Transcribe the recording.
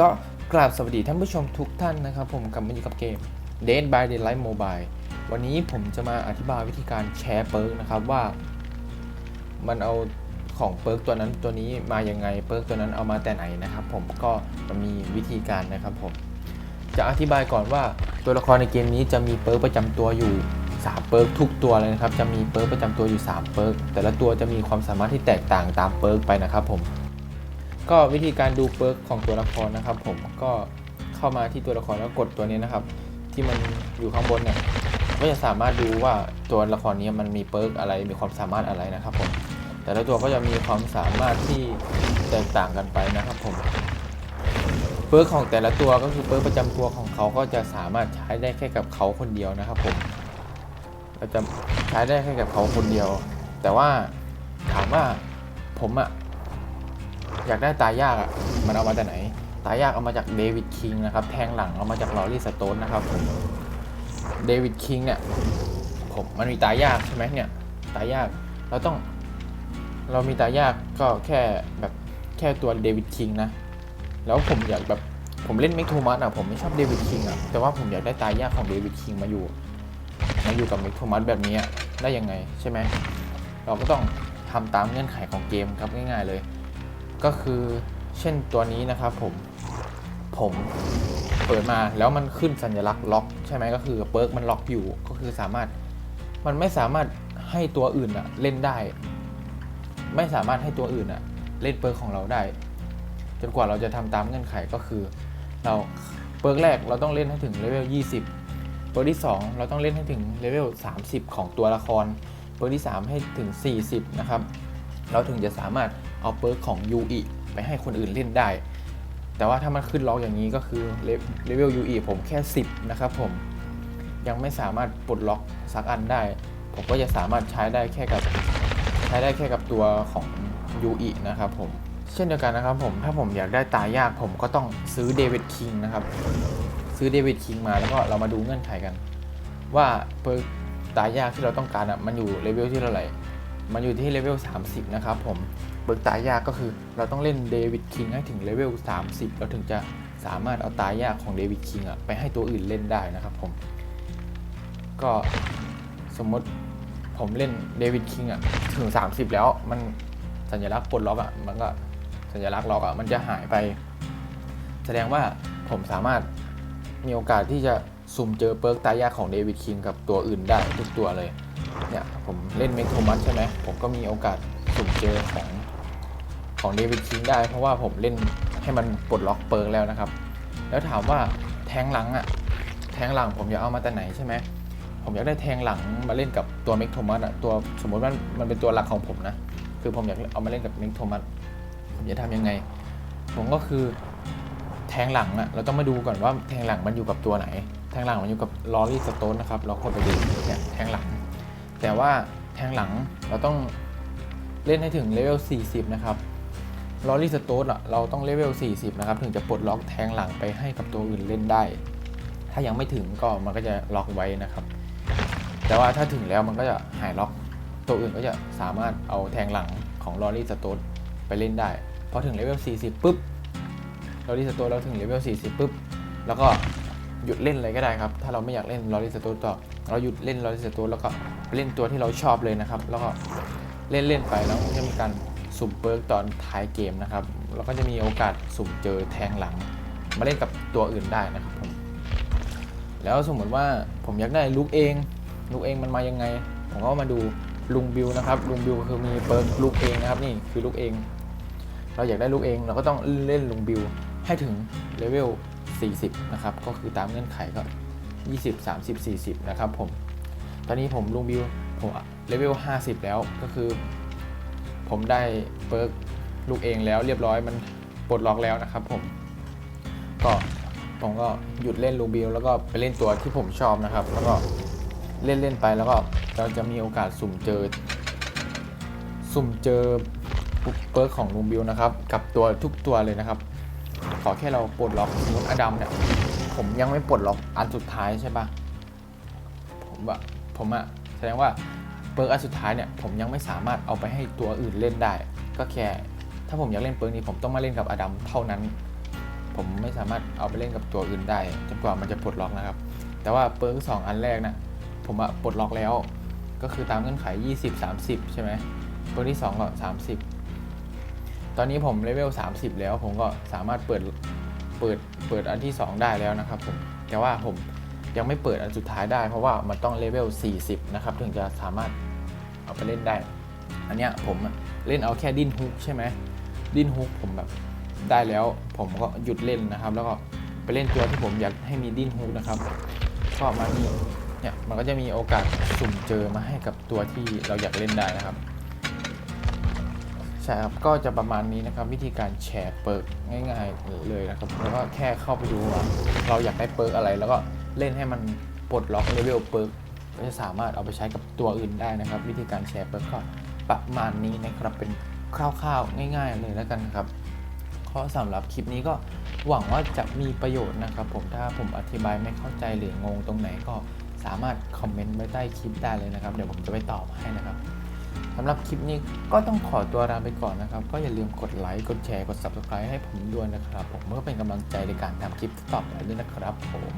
ก็กราบสวัสดีท่านผู้ชมทุกท่านนะครับ ผมกลับมาอยู่กับเกม Dead by Daylight Mobile วันนี้ผมจะมาอธิบายวิธีการแชร์เปิร์กนะครับว่า มันเอาของเปิร์กตัวนั้นตัวนี้มายังไงเปิร์กตัวนั้นเอามาแต่ไหนนะครับ ผมก็มันมีวิธีการนะครับผมจะอธิบายก่อนว่าตัวละครในเกมนี้จะมีเปิร์กประจำตัวอยู่3เปิร์กทุกตัวเลยนะครับจะมีเปิร์กประจำตัวอยู่3เปิร์กแต่ละตัวจะมีความสามารถที่แตกต่างตามเปิร์กไปนะครับผม ก็วิธีการดูเปิร์กของตัวละครนะครับ ผมก็เข้ามาที่ตัวละครแล้วกดตัวนี้นะครับ ที่มันอยู่ข้างบนเนี่ยก็จะสามารถดูว่าตัวละครนี้มันมีเปิร์กอะไรมีความสามารถอะไรนะครับผมแต่ละตัวก็จะมีความสามารถที่แตกต่างกันไปนะครับผมเปิร์กของแต่ละตัวก็คือเปิร์กประจำตัวของเขาก็จะสามารถใช้ได้แค่กับเขาคนเดียวนะครับผมเราจะใช้ได้แค่กับเขาคนเดียว แต่ว่าถามว่าผมอะ อยากได้ตายยากอะ มันเอามาจากไหน ตายยากเอามาจากเดวิดคิงนะครับ แทงหลังเอามาจากลอรี่สโตนนะครับเดวิดคิงเนี่ย ผมมันมีตายยากใช่ไหมเนี่ย ตายยาก เราต้อง เรามีตายากก็แค่แบบแค่ตัวเดวิดคิงนะ แล้วผมอยากแบบผมเล่นเมกโทมัสอะผมไม่ชอบเดวิดคิงอะ แต่ว่าผมอยากได้ตายยากของเดวิดคิงมาอยู่มาอยู่กับเมกโทมัสแบบนี้อะได้ยังไงใช่ไหม เราก็ต้องทำตามเงื่อนไขของเกมครับง่ายๆเลย ก็คือเช่นตัวนี้นะครับผมผมเปิดมาแล้วมันขึ้นสัญลักษณ์ล็อกใช่ไหมก็คือเปิร์กมันล็อกอยู่ก็คือสามารถมันไม่สามารถให้ตัวอื่นอะเล่นได้ ไม่สามารถให้ตัวอื่นอะเล่นเปิร์กของเราได้ จนกว่าเราจะทำตามเงื่อนไขก็คือ เราเปิร์กแรกเราต้องเล่นให้ถึงเลเวล 20 เปิร์กที่ 2 เราต้องเล่นให้ถึงเลเวล 30 ของตัวละคร เปิร์กที่ 3 ให้ถึง 40 นะครับ เราถึงจะสามารถ เอาเปิร์กของ UE ไปให้คนอื่นเล่นได้ แต่ว่าถ้ามันขึ้นล็อกอย่างนี้ก็คือเลเวล UE ผมแค่ 10 นะครับผมยังไม่สามารถปลดล็อกสักอันได้ ผมก็จะสามารถใช้ได้แค่กับใช้ได้แค่กับตัวของ UE นะครับผมเช่นเดียวกันนะครับผมถ้าผมอยากได้ตายยากผมก็ต้องซื้อเดวิดคิงนะครับซื้อเดวิดคิงมาแล้วก็เรามาดูเงื่อนไขกัน ว่าเปิร์กตายยากที่เราต้องการอะมันอยู่เลเวลที่เท่าไหร่ มันอยู่ที่เลเวล 30 นะครับผม เบิกตายยากก็คือเราต้องเล่นเดวิดคิงให้ถึงเลเวล 30 เราถึงจะสามารถเอาตายยากของเดวิดคิงอะไปให้ตัวอื่นเล่นได้นะครับผม ก็สมมติผมเล่นเดวิดคิงอะถึง 30 แล้วมันสัญลักษณ์ปลดล็อกอะมันก็สัญลักษณ์ล็อกอะมันจะหายไป แสดงว่าผมสามารถมีโอกาสที่จะ สุ่มเจอเปิร์กตายยากของเดวิดคิงกับตัวอื่นได้ทุกตัวเลย เนี่ยผมเล่นเมกโทมัสใช่ไหมผมก็มีโอกาสสุ่มเจอของของเดวิดคิงได้ เพราะว่าผมเล่นให้มันปลดล็อกเปิร์กแล้วนะครับ แล้วถามว่าแทงหลังอะแทงหลังผมอยากเอามาแต่ไหนใช่ไหมผมอยากได้แทงหลังมาเล่นกับตัวเมกโทมัสอะตัวสมมติว่ามันเป็นตัวหลักของผมนะ คือผมอยากเอามาเล่นกับเมกโทมัสผมจะทำยังไง ผมก็คือแทงหลังอะเราต้องมาดูก่อนว่าแทงหลังมันอยู่กับตัวไหน แทงหลังมันอยู่กับลอรี่สโตนนะครับ เรากดไปดูเนี่ยแทงหลัง แต่ว่าแทงหลังเราต้องเล่นให้ถึงเลเวล 40 นะครับลอรี่สโตนอะเราต้องเลเวล 40 นะครับ ถึงจะปลดล็อกแทงหลังไปให้กับตัวอื่นเล่นได้ ถ้ายังไม่ถึงก็มันก็จะล็อกไว้นะครับ แต่ว่าถ้าถึงแล้วมันก็จะหายล็อก ตัวอื่นก็จะสามารถเอาแทงหลังของลอรี่สโตนไปเล่นได้ พอถึงเลเวล 40 ปุ๊บลอรี่สโตนเราถึงเลเวล 40 ปุ๊บ แล้วก็ หยุดเล่นเลยก็ได้ครับ ถ้าเราไม่อยากเล่นลอรี่สโตนต่อ เราหยุดเล่นลอรี่สโตนแล้วก็เล่นตัวที่เราชอบเลยนะครับ แล้วก็เล่นเล่นไปแล้วจะมีการสุ่มเปิร์กตอนท้ายเกมนะครับแล้วก็จะมีโอกาสสุ่มเจอแทงหลัง มาเล่นกับตัวอื่นได้นะครับผมแล้วสมมติว่าผมอยากได้ลูกเองลูกเองมันมายังไง ผมก็มาดูลุงบิวนะครับลุงบิวคือมีเปิร์กลูกเองนะครับนี่คือลูกเอง เราอยากได้ลูกเองเราก็ต้องเล่นลุงบิวให้ถึงเลเวล 40 นะครับ ก็คือตามเงื่อนไขก็ 20 30 40 นะครับผม ตอนนี้ผมลุงบิวผมเลเวล 50 แล้วก็คือ ผมได้เปิร์กลูกเองแล้วเรียบร้อยมันปลดล็อกแล้วนะครับผม ก็ผมก็หยุดเล่นลูบิลแล้วก็ไปเล่นตัวที่ผมชอบนะครับ แล้วก็เล่นเล่นไปแล้วก็เราจะมีโอกาสสุ่มเจอ สุ่มเจอเปิร์กของลูบิลนะครับ กับตัวทุกตัวเลยนะครับ ขอแค่เราปลดล็อกสมมติอดัมเนี่ยผมยังไม่ปลดล็อกอันสุดท้ายใช่ปะผมอะผมอะแสดงว่าเปิร์กอันสุดท้ายเนี่ยผมยังไม่สามารถเอาไปให้ตัวอื่นเล่นได้ ก็แค่ ถ้าผมอยากเล่นเปิร์กนี้ผมต้องมาเล่นกับอดัมเท่านั้น ผมไม่สามารถเอาไปเล่นกับตัวอื่นได้จนกว่ามันจะปลดล็อกนะครับ แต่ว่าเปิร์กสองอันแรกนะผมอะปลดล็อกแล้ว ก็คือตามเงื่อนไข 20 30 ใช่ไหมเปิร์กที่2ก็30 ตอนนี้ผมเลเวล 30 แล้ว ผมก็สามารถเปิดเปิดเปิดอันที่ 2 ได้แล้วนะครับผมแต่ว่าผมยังไม่เปิดอันสุดท้ายได้ เพราะว่ามันต้องเลเวล 40 นะครับ ถึงจะสามารถเอาไปเล่นได้ อันเนี้ยผมเล่นเอาแค่ดิ้นฮุกใช่ไหมดิ้นฮุกผมแบบได้แล้ว ผมก็หยุดเล่นนะครับ แล้วก็ไปเล่นตัวที่ผมอยากให้มีดิ้นฮุกนะครับก็มานี่เนี่ยมันก็จะมีโอกาสสุ่มเจอมาให้กับตัวที่เราอยากเล่นได้นะครับ ใช่ครับก็จะประมาณนี้นะครับ วิธีการแชร์เปิร์กง่ายๆเลยนะครับแล้วก็แค่เข้าไปดูว่าเราอยากได้เปิร์กอะไร แล้วก็เล่นให้มันปลดล็อกเลเวลเปิร์กก็จะสามารถเอาไปใช้กับตัวอื่นได้นะครับ วิธีการแชร์เปิร์กก็ประมาณนี้นะครับเป็นคร่าวๆ ง่าย ๆ เลยแล้วกันครับก็สำหรับคลิปนี้ก็หวังว่าจะมีประโยชน์นะครับ ผมถ้าผมอธิบายไม่เข้าใจหรืองงตรงไหนก็สามารถคอมเมนต์ไว้ใต้คลิปได้เลยนะครับ เดี๋ยวผมจะไปตอบให้นะครับ สำหรับคลิปนี้ก็ต้องขอตัวลาไปก่อนนะครับ ก็อย่าลืมกดไลค์ กดแชร์ กด subscribe ให้ผมด้วยนะครับ ผมเพื่อเป็นกำลังใจในการทำคลิปต่อไปด้วยนะครับผม